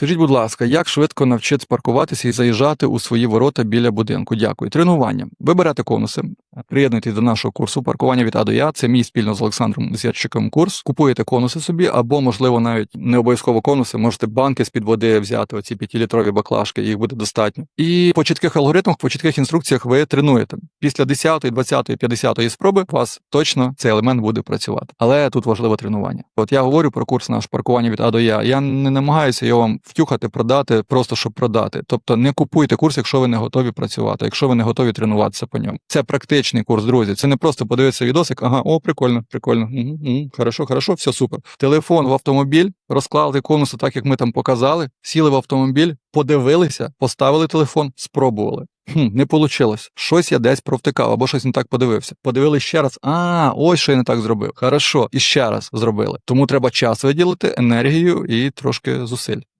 Скажіть, будь ласка, як швидко навчитися паркуватися і заїжджати у свої ворота біля будинку? Дякую. Тренування. Ви берете конуси, приєднуйтесь до нашого курсу паркування від А до Я. Це мій спільно з Олександром Зятчиком курс. Купуєте конуси собі, або, можливо, навіть не обов'язково конуси, можете банки з-під води взяти, оці п'ятилітрові баклажки, їх буде достатньо. І по чітких алгоритмах, по чітких інструкціях ви тренуєте. Після 10, 20, 50 спроби у вас точно цей елемент буде працювати. Але тут важливе тренування. От я говорю про курс наш паркування від А до Я. Я не намагаюся його вам втюхати, продати, просто щоб продати. Тобто не купуйте курс, якщо ви не готові працювати, якщо ви не готові тренуватися по ньому. Це практичний курс, друзі. Це не просто подивитися відосик, ага, о, прикольно, прикольно. Угу, угу, хорошо, хорошо, все супер. Телефон в автомобіль, розклали конуси так, як ми там показали, сіли в автомобіль, подивилися, поставили телефон, спробували. Хм, не вийшло. Щось я десь провтикав або щось не так подивився. Подивились ще раз. А, ось що я не так зробив. Хорошо, і ще раз зробили. Тому треба час виділити, енергію і трошки зусиль.